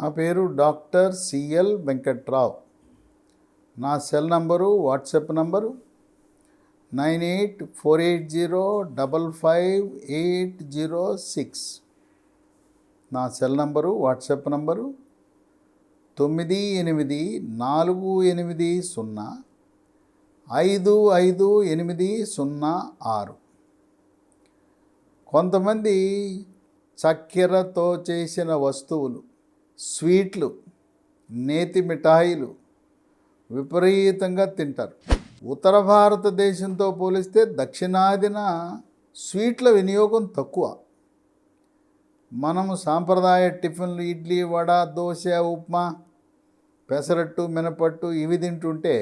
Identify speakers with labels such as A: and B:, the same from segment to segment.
A: నా పేరు doctor CL Venkatrao. నా cell number WhatsApp number nine eight four eight zero double five eight zero six. నా cell number WhatsApp number తొమ్మిది ఎనిమిది నాలుగు ఎనిమిది సున్నా ఐదు ఐదు ఎనిమిది సున్నా ఆరు. కొంతమంది చక్కెరతో చేసిన వస్తువులు స్వీట్లు నేతి మిఠాయిలు విపరీతంగా తింటారు. ఉత్తర భారతదేశంతో పోలిస్తే దక్షిణాదిన స్వీట్ల వినియోగం తక్కువ. మనము సాంప్రదాయ టిఫిన్లు ఇడ్లీ వడ దోశ ఉప్మా పెసరట్టు మినపట్టు ఇవి తింటుంటే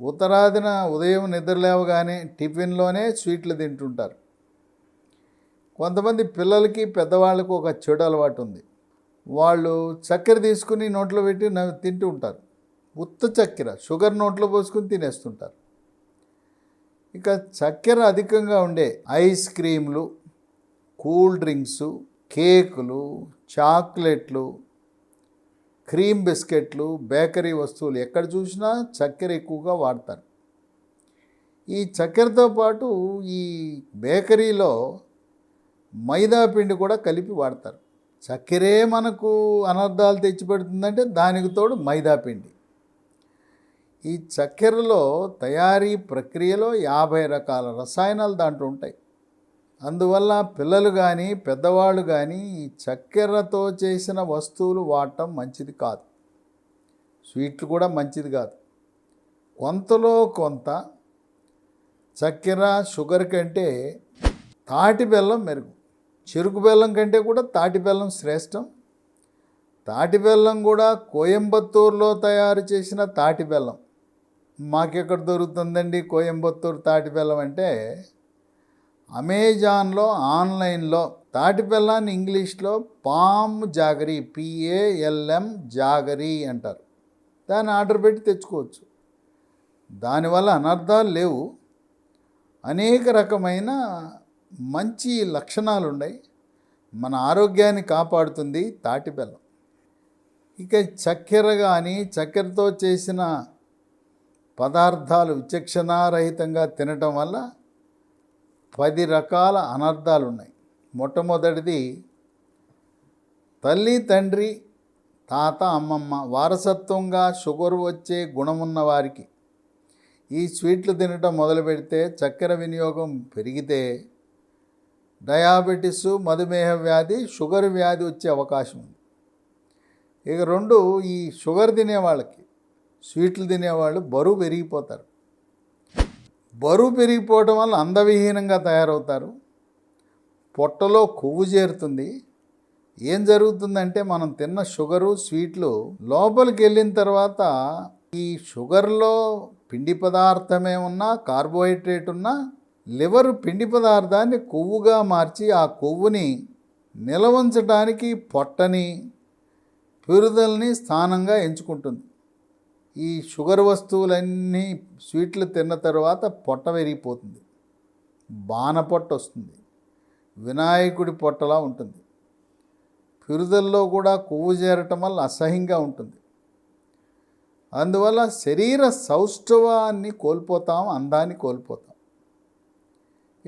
A: ఉత్తరాదిన ఉదయం నిద్రలేవగానే టిఫిన్లోనే స్వీట్లు తింటుంటారు. కొంతమంది పిల్లలకి పెద్దవాళ్ళకు ఒక చెడు అలవాటు ఉంది. వాళ్ళు చక్కెర తీసుకుని నోట్లో పెట్టి తింటూ ఉంటారు. ఉత్త చక్కెర షుగర్ నోట్లో పోసుకుని తినేస్తుంటారు. ఇక చక్కెర అధికంగా ఉండే ఐస్ క్రీమ్లు కూల్ డ్రింక్స్ కేకులు చాక్లెట్లు క్రీమ్ బిస్కెట్లు బేకరీ వస్తువులు ఎక్కడ చూసినా చక్కెర ఎక్కువగా వాడతారు. ఈ చక్కెరతో పాటు ఈ బేకరీలో మైదా పిండి కూడా కలిపి వాడతారు. చక్కెరే మనకు అనర్థాలు తెచ్చిపెడుతుందంటే దానికి తోడు మైదా పిండి. ఈ చక్కెరలో తయారీ ప్రక్రియలో యాభై రకాల రసాయనాలు దాంట్లో ఉంటాయి. అందువల్ల పిల్లలు కానీ పెద్దవాళ్ళు కానీ ఈ చక్కెరతో చేసిన వస్తువులు వాడటం మంచిది కాదు. స్వీట్లు కూడా మంచిది కాదు. కొంతలో కొంత చక్కెర షుగర్ కంటే తాటి బెల్లం మెరుగు. చెరుకు బెల్లం కంటే కూడా తాటి బెల్లం శ్రేష్టం. తాటి బెల్లం కూడా కోయంబత్తూరులో తయారు చేసిన తాటి బెల్లం. మాకెక్కడ దొరుకుతుందండి కోయంబత్తూరు తాటి బెల్లం అంటే? అమెజాన్లో ఆన్లైన్లో. తాటి బెల్లాన్ని ఇంగ్లీష్లో పామ్ జాగరీ పిఏఎల్ఎం జాగరీ అంటారు. దాన్ని ఆర్డర్ పెట్టి తెచ్చుకోవచ్చు. దానివల్ల అనర్థాలు లేవు. అనేక రకమైన మంచి లక్షణాలు ఉన్నాయి మన ఆరోగ్యాన్ని కాపాడుతుంది తాటి బెల్లం. ఇక చక్కెర కానీ చక్కెరతో చేసిన పదార్థాలు విచక్షణారహితంగా తినటం వల్ల పది రకాల అనర్థాలు ఉన్నాయి మొట్టమొదటిది తల్లి తండ్రి తాత అమ్మమ్మ వారసత్వంగా షుగర్ వచ్చే గుణమున్న వారికి ఈ స్వీట్లు తినటం మొదలు పెడితే చక్కెర వినియోగం పెరిగితే డయాబెటిస్ మధుమేహ వ్యాధి షుగర్ వ్యాధి వచ్చే అవకాశం ఉంది. ఇక రెండు ఈ షుగర్ తినేవాళ్ళకి స్వీట్లు తినేవాళ్ళు బరువు పెరిగిపోతారు. బరువు పెరిగిపోవటం వల్ల అందవిహీనంగా తయారవుతారు. పొట్టలో కొవ్వు చేరుతుంది. ఏం జరుగుతుందంటే మనం తిన్న షుగరు స్వీట్లు లోపలికి వెళ్ళిన తర్వాత ఈ షుగర్లో పిండి పదార్థమే ఉన్నా కార్బోహైడ్రేట్ ఉన్నా లివర్ పిండి పదార్థాన్ని కొవ్వుగా మార్చి ఆ కొవ్వుని నిలవంచడానికి పొట్టని పెరుదల్ని స్థానంగా ఎంచుకుంటుంది. ఈ షుగర్ వస్తువులన్నీ స్వీట్లు తిన్న తర్వాత పొట్ట విరిగిపోతుంది. బాణ పొట్ట వస్తుంది. వినాయకుడి పొట్టలా ఉంటుంది. పిరుదల్లో కూడా కొవ్వు చేరటం వల్ల అసహ్యంగా ఉంటుంది. అందువల్ల శరీర సౌష్ఠవాన్ని కోల్పోతాం అందాన్ని కోల్పోతాం.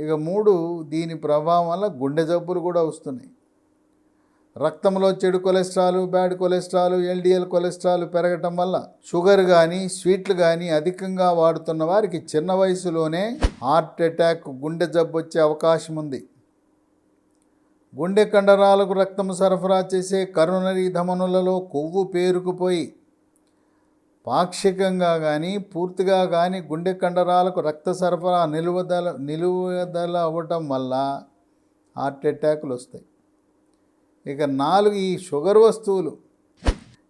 A: ఇక మూడు దీని ప్రభావం వల్ల గుండె జబ్బులు కూడా వస్తున్నాయి. రక్తంలో చెడు cholesterol bad cholesterol LDL cholesterol పెరగటం వల్ల షుగర్ కానీ స్వీట్లు కానీ అధికంగా వాడుతున్న వారికి చిన్న వయసులోనే హార్ట్ అటాక్ గుండె జబ్బు వచ్చే అవకాశం ఉంది. గుండె కండరాలకు రక్తం సరఫరా చేసే కరోనరీ ధమనులలో కొవ్వు పేరుకుపోయి పాక్షికంగా కానీ పూర్తిగా కానీ గుండె కండరాలకు రక్త సరఫరా నిలువదల నిలువదల అవ్వటం వల్ల హార్ట్ అటాకులు వస్తాయి. ఇక నాలుగు ఈ షుగర్ వస్తువులు.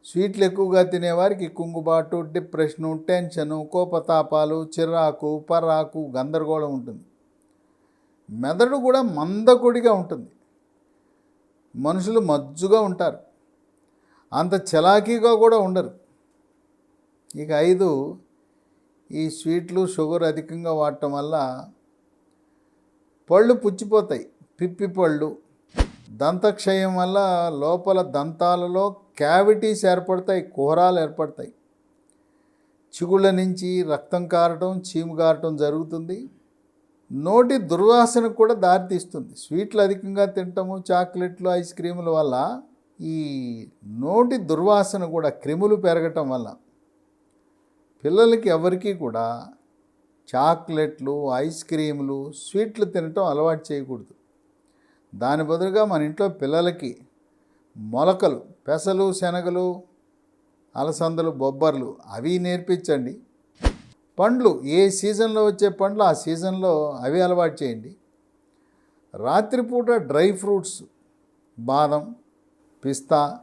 A: స్వీట్లు ఎక్కువగా తినేవారికి కుంగుబాటు డిప్రెషను టెన్షను కోపతాపాలు చిరాకు పరాకు గందరగోళం ఉంటుంది. మెదడు కూడా మందకొడిగా ఉంటుంది. మనుషులు మజ్జుగా ఉంటారు. అంత చలాకీగా కూడా ఉండరు. ఇక ఐదు ఈ స్వీట్లు షుగర్ అధికంగా వాడటం వల్ల పళ్ళు పుచ్చిపోతాయి. పిప్పి పళ్ళు. దంతక్షయం వల్ల లోపల దంతాలలో క్యావిటీస్ ఏర్పడతాయి కుహరాలు ఏర్పడతాయి. చిగుళ్ళ నుంచి రక్తం కారటం చీము కారటం జరుగుతుంది. నోటి దుర్వాసన కూడా దారితీస్తుంది. స్వీట్లు అధికంగా తింటాము చాక్లెట్లు ఐస్ క్రీముల వల్ల ఈ నోటి దుర్వాసన కూడా క్రిములు పెరగటం వల్ల పిల్లలకి ఎవరికీ కూడా చాక్లెట్లు ఐస్ క్రీములు స్వీట్లు తినటం అలవాటు చేయకూడదు. దాని బదులుగా మన ఇంట్లో పిల్లలకి మొలకలు పెసలు శనగలు అలసందలు బొబ్బర్లు అవి నేర్పించండి. పండ్లు ఏ సీజన్లో వచ్చే పండ్లు ఆ సీజన్లో అవి అలవాటు చేయండి. రాత్రిపూట డ్రై ఫ్రూట్స్ బాదం పిస్తా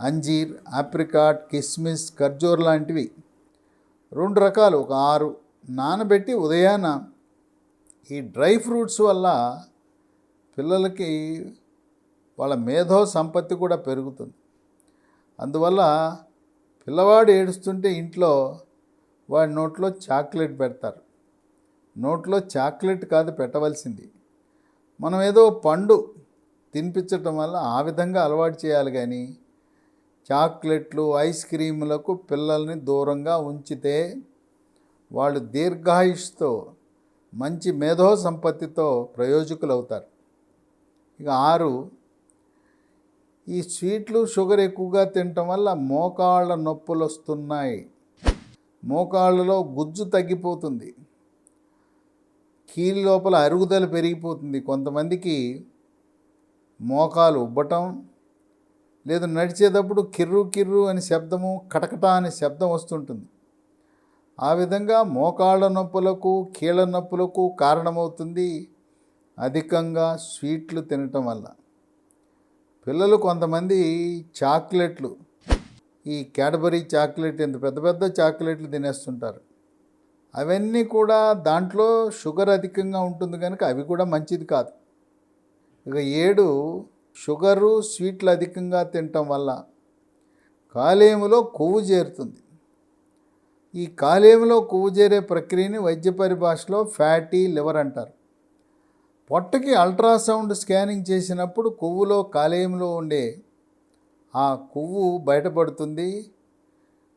A: అంజీర్ ఆప్రికాట్ కిస్మిస్ ఖర్జూర్ లాంటివి రెండు రకాలు ఒక ఆరు నానబెట్టి ఉదయాన ఈ డ్రై ఫ్రూట్స్ వల్ల పిల్లలకి వాళ్ళ మేధో సంపత్తి కూడా పెరుగుతుంది. అందువల్ల పిల్లవాడు ఏడుస్తుంటే ఇంట్లో వాడి నోట్లో చాక్లెట్ పెడతారు. నోట్లో చాక్లెట్ కాదు పెట్టవలసింది. మనం ఏదో పండు తినిపించటం వల్ల ఆ విధంగా అలవాటు చేయాలి కానీ చాక్లెట్లు ఐస్ క్రీములకు పిల్లల్ని దూరంగా ఉంచితే వాళ్ళు దీర్ఘాయుష్తో మంచి మేధో సంపత్తితో ప్రయోజకులు అవుతారు ఇక ఆరు ఈ స్వీట్లు షుగర్ ఎక్కువగా తినటం వల్ల మోకాళ్ళ నొప్పులు వస్తున్నాయి మోకాళ్ళలో గుజ్జు తగ్గిపోతుంది. కీళ్ళ లోపల అరుగుదల పెరిగిపోతుంది. కొంతమందికి మోకాలు ఉబ్బటం లేదు నడిచేటప్పుడు కిర్రు కిర్రు అని శబ్దము కటకట అనే శబ్దం వస్తుంటుంది. ఆ విధంగా మోకాళ్ళ నొప్పులకు కీళ్ళ నొప్పులకు కారణమవుతుంది అధికంగా స్వీట్లు తినటం వల్ల. పిల్లలు కొంతమంది చాక్లెట్లు ఈ క్యాడ్బరీ చాక్లెట్ ఇంత పెద్ద పెద్ద చాక్లెట్లు తినేస్తుంటారు. అవన్నీ కూడా దాంట్లో షుగర్ అధికంగా ఉంటుంది కనుక అవి కూడా మంచిది కాదు. ఇక ఏడు షుగరు స్వీట్లు అధికంగా తినటం వల్ల కాలేయంలో కొవ్వు చేరుతుంది. ఈ కాలేయంలో కొవ్వు చేరే ప్రక్రియని వైద్య పరిభాషలో ఫ్యాటీ లివర్ అంటారు. పొట్టకి అల్ట్రాసౌండ్ స్కానింగ్ చేసినప్పుడు కొవ్వులో కాలేయంలో ఉండే ఆ కొవ్వు బయటపడుతుంది.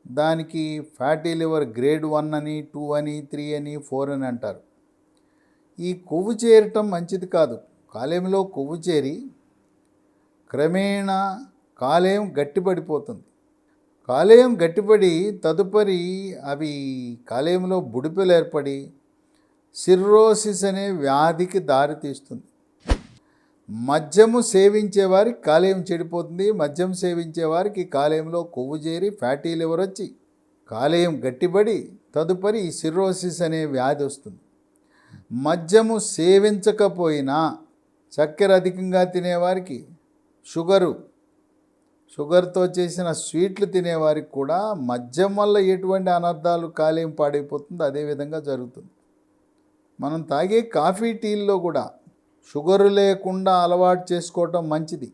A: దానికి ఫ్యాటీ లివర్ గ్రేడ్ వన్ అని టూ అని త్రీ అని ఫోర్ అని అంటారు. ఈ కొవ్వు చేరటం మంచిది కాదు. కాలేయంలో కొవ్వు చేరి క్రమేణా కాలేయం గట్టిపడిపోతుంది. కాలేయం గట్టిపడి తదుపరి అవి కాలేయంలో బుడిపెలు ఏర్పడి సిర్రోసిస్ అనే వ్యాధికి దారితీస్తుంది మద్యము సేవించేవారికి కాలేయం చెడిపోతుంది. మద్యం సేవించేవారికి కాలేయంలో కొవ్వు చేరి ఫ్యాటీ లివర్ వచ్చి కాలేయం గట్టిపడి తదుపరి ఈ సిర్రోసిస్ అనే వ్యాధి వస్తుంది. మద్యము సేవించకపోయినా చక్కెర అధికంగా తినేవారికి షుగరు. షుగర్తో చేసిన స్వీట్లు తినేవారికి కూడా మద్యం వల్ల ఎటువంటి అనర్థాలు కాలేయం పాడైపోతుందో అదేవిధంగా జరుగుతుంది. మనం తాగే కాఫీ టీల్లో కూడా షుగరు లేకుండా అలవాటు చేసుకోవటం మంచిది.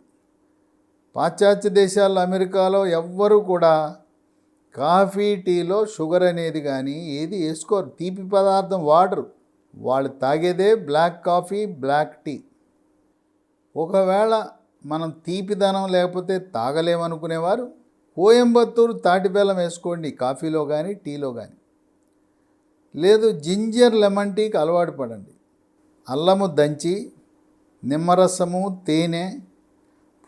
A: పాశ్చాత్య దేశాల్లో అమెరికాలో ఎవ్వరూ కూడా కాఫీ టీలో షుగర్ అనేది కానీ ఏది వేసుకోరు. తీపి పదార్థం వాడరు. వాళ్ళు తాగేదే బ్లాక్ కాఫీ బ్లాక్ టీ. ఒకవేళ మనం తీపిదనం లేకపోతే తాగలేమనుకునేవారు? కోయంబత్తూరు తాటిబెల్లం వేసుకోండి కాఫీలో కానీ టీలో కానీ లేదు జింజర్ లెమన్ టీకి అలవాటు పడండి. అల్లము దంచి నిమ్మరసము తేనె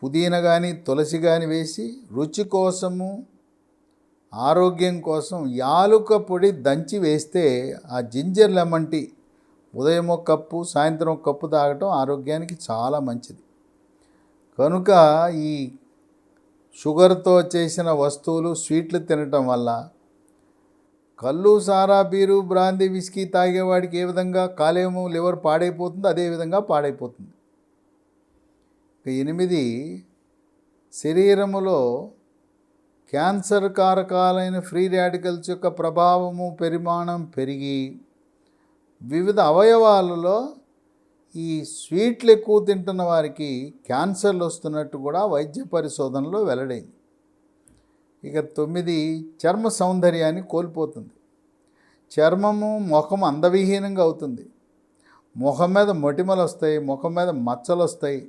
A: పుదీనా కానీ తులసి కానీ వేసి రుచి కోసము ఆరోగ్యం కోసం యాలుక పొడి దంచి వేస్తే ఆ జింజర్ లెమన్ టీ ఉదయం ఒక కప్పు సాయంత్రం ఒక కప్పు తాగటం ఆరోగ్యానికి చాలా మంచిది. కనుక ఈ షుగర్తో చేసిన వస్తువులు స్వీట్లు తినటం వల్ల కళ్ళు సారా బీరు బ్రాందీ విస్కీ తాగేవాడికి ఏ విధంగా కాలేయము లివర్ పాడైపోతుందో అదే విధంగా పాడైపోతుంది. ఇక ఎనిమిది శరీరములో క్యాన్సర్ కారకాలైన ఫ్రీ రాడికల్స్ యొక్క ప్రభావము పరిమాణం పెరిగి వివిధ అవయవాలలో ఈ స్వీట్లు ఎక్కువ తింటున్న వారికి క్యాన్సర్లు వస్తున్నట్టు కూడా వైద్య పరిశోధనలో వెల్లడైంది. ఇక తొమ్మిది చర్మ సౌందర్యాన్ని కోల్పోతుంది. చర్మము ముఖం అందవిహీనంగా అవుతుంది. ముఖం మీద మొటిమలు వస్తాయి ముఖం మీద మచ్చలు వస్తాయి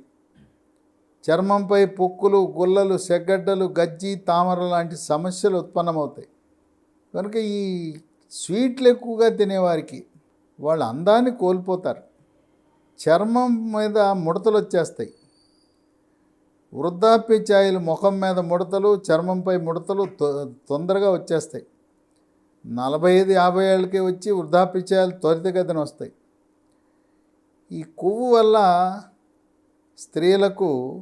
A: చర్మంపై పొక్కులు గుల్లలు సెగ్గడ్డలు గజ్జి తామర లాంటి సమస్యలు ఉత్పన్నమవుతాయి. కనుక ఈ స్వీట్లు ఎక్కువగా తినేవారికి వాళ్ళ అందాన్ని కోల్పోతారు. చర్మం మీద ముడతలు వచ్చేస్తాయి వృద్ధాప్య ఛాయలు ముఖం మీద ముడతలు చర్మంపై ముడతలు తొ- తొందరగా వచ్చేస్తాయి. నలభై ఐదు యాభై ఏళ్ళకే వచ్చి వృద్ధాప్య ఛాయలు త్వరితగతిన వస్తాయి. ఈ కొవ్వు వల్ల స్త్రీలకు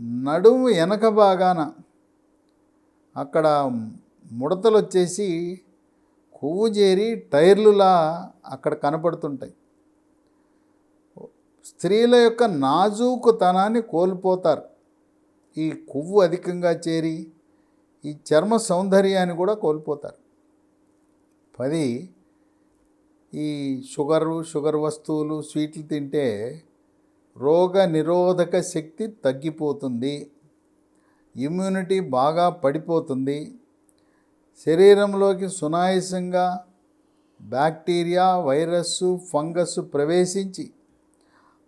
A: నడుము వెనక భాగాన అక్కడ ముడతలు వచ్చేసి కొవ్వు చేరి టైర్లులా అక్కడ కనపడుతుంటాయి. స్త్రీల యొక్క నాజూకుతనాన్ని కోల్పోతారు. ఈ కొవ్వు అధికంగా చేరి ఈ చర్మ సౌందర్యాన్ని కూడా కోల్పోతారు. పది ఈ షుగరు షుగర్ వస్తువులు స్వీట్లు తింటే రోగ నిరోధక శక్తి తగ్గిపోతుంది. ఇమ్యూనిటీ బాగా పడిపోతుంది. శరీరంలోకి సునాయాసంగా బ్యాక్టీరియా వైరస్సు ఫంగస్ ప్రవేశించి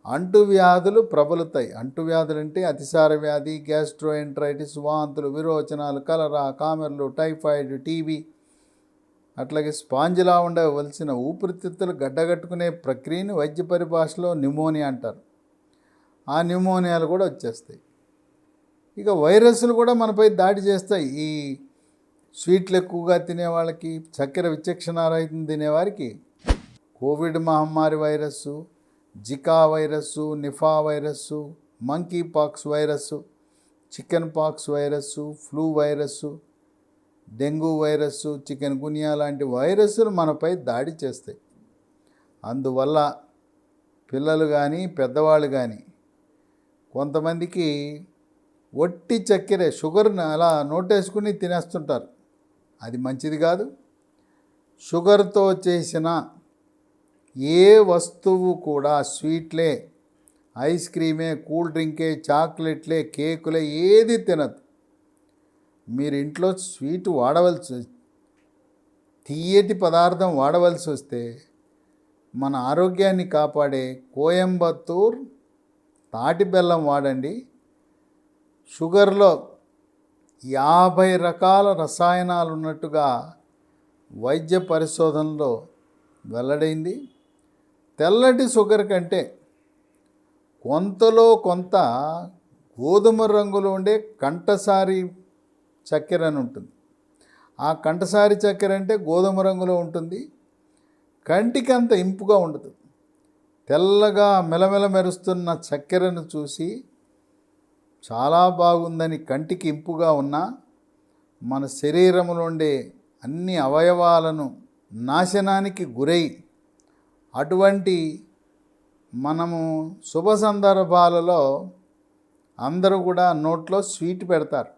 A: అంటువ్యాధులు ప్రబలుతాయి. అంటువ్యాధులు అంటే అతిసార వ్యాధి గ్యాస్ట్రోఎంట్రైటిస్ వాంతులు విరోచనాలు కలరా కామెర్లు టైఫాయిడ్ టీబీ. అట్లాగే స్పాంజిలా ఉండవలసిన ఊపిరితిత్తులు గడ్డగట్టుకునే ప్రక్రియని వైద్య పరిభాషలో న్యూమోనియా అంటారు. ఆ న్యూమోనియాలు కూడా వచ్చేస్తాయి. ఇక వైరస్లు కూడా మనపై దాడి చేస్తాయి. ఈ స్వీట్లు ఎక్కువగా తినే వాళ్ళకి చక్కెర విచక్షణారహితం తినేవారికి కోవిడ్ మహమ్మారి virus Zika virus Nipah virus monkeypox virus chickenpox virus flu virus dengue virus chikungunya లాంటి వైరస్సులు మనపై దాడి చేస్తాయి. అందువల్ల పిల్లలు కానీ పెద్దవాళ్ళు కానీ కొంతమందికి ఒట్టి చక్కెర షుగర్ని అలా నోటేసుకుని తినేస్తుంటారు. అది మంచిది కాదు. షుగర్తో చేసిన ఏ వస్తువు కూడా స్వీట్లే ఐస్ క్రీమే కూల్ డ్రింకే చాక్లెట్లే కేకులే ఏది తినదు. మీరు ఇంట్లో స్వీట్ వాడవలసి తీయటి పదార్థం వాడవలసి వస్తే మన ఆరోగ్యాన్ని కాపాడే కోయంబత్తూర్ తాటి బెల్లం వాడండి. షుగర్లో యాభై రకాల రసాయనాలు ఉన్నట్టుగా వైద్య పరిశోధనలో వెల్లడైంది. తెల్లటి షుగర్ కంటే కొంతలో కొంత గోధుమ రంగులో ఉండే కంటసారి చక్కెర అని ఉంటుంది. ఆ కంటసారి చక్కెర అంటే గోధుమ రంగులో ఉంటుంది. కంటికి అంత ఇంపుగా ఉండదు. తెల్లగా మెలమెల మెరుస్తున్న చక్కెరను చూసి చాలా బాగుందని కంటికి ఇంపుగా ఉన్న మన శరీరంలో ఉండే అన్ని అవయవాలను నాశనానికి గురై అటువంటి మనము శుభ సందర్భాలలో అందరూ కూడా నోట్లో స్వీట్ పెడతారు.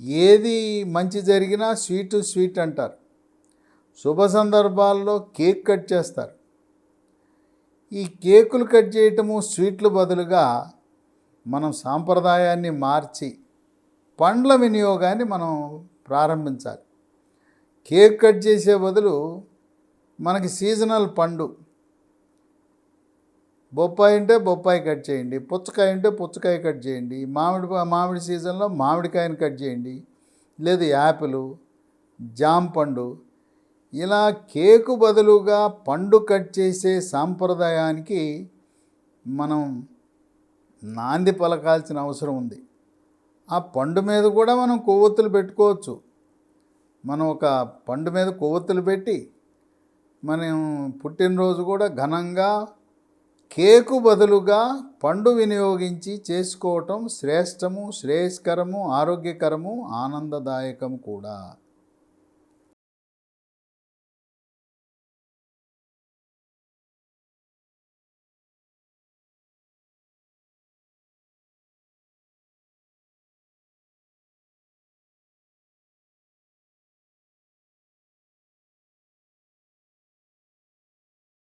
A: ఏది మంచి జరిగినా స్వీట్ స్వీట్ అంటారు. శుభ సందర్భాల్లో కేక్ కట్ చేస్తారు. ఈ కేకులు కట్ చేయటము స్వీట్లు బదులుగా మనం సాంప్రదాయాన్ని మార్చి పండ్ల వినియోగాన్ని మనం ప్రారంభించాలి. కేక్ కట్ చేసే బదులు మనకి సీజనల్ పండు. బొప్పాయి అంటే బొప్పాయి కట్ చేయండి. పుచ్చకాయ అంటే పుచ్చకాయ కట్ చేయండి. మామిడి మామిడి సీజన్లో మామిడికాయని కట్ చేయండి. లేదు యాపిల్ జామ పండు. ఇలా కేకు బదులుగా పండు కట్ చేసే సాంప్రదాయానికి మనం నాంది పలకాల్సిన అవసరం ఉంది. ఆ పండు మీద కూడా మనం కొవ్వొత్తులు పెట్టుకోవచ్చు. మనం ఒక పండు మీద కొవ్వొత్తులు పెట్టి మనం పుట్టినరోజు కూడా ఘనంగా కేకు బదులుగా పండు వినియోగించి చేసుకోవటం శ్రేష్టము శ్రేయస్కరము ఆరోగ్యకరము ఆనందదాయకము కూడా.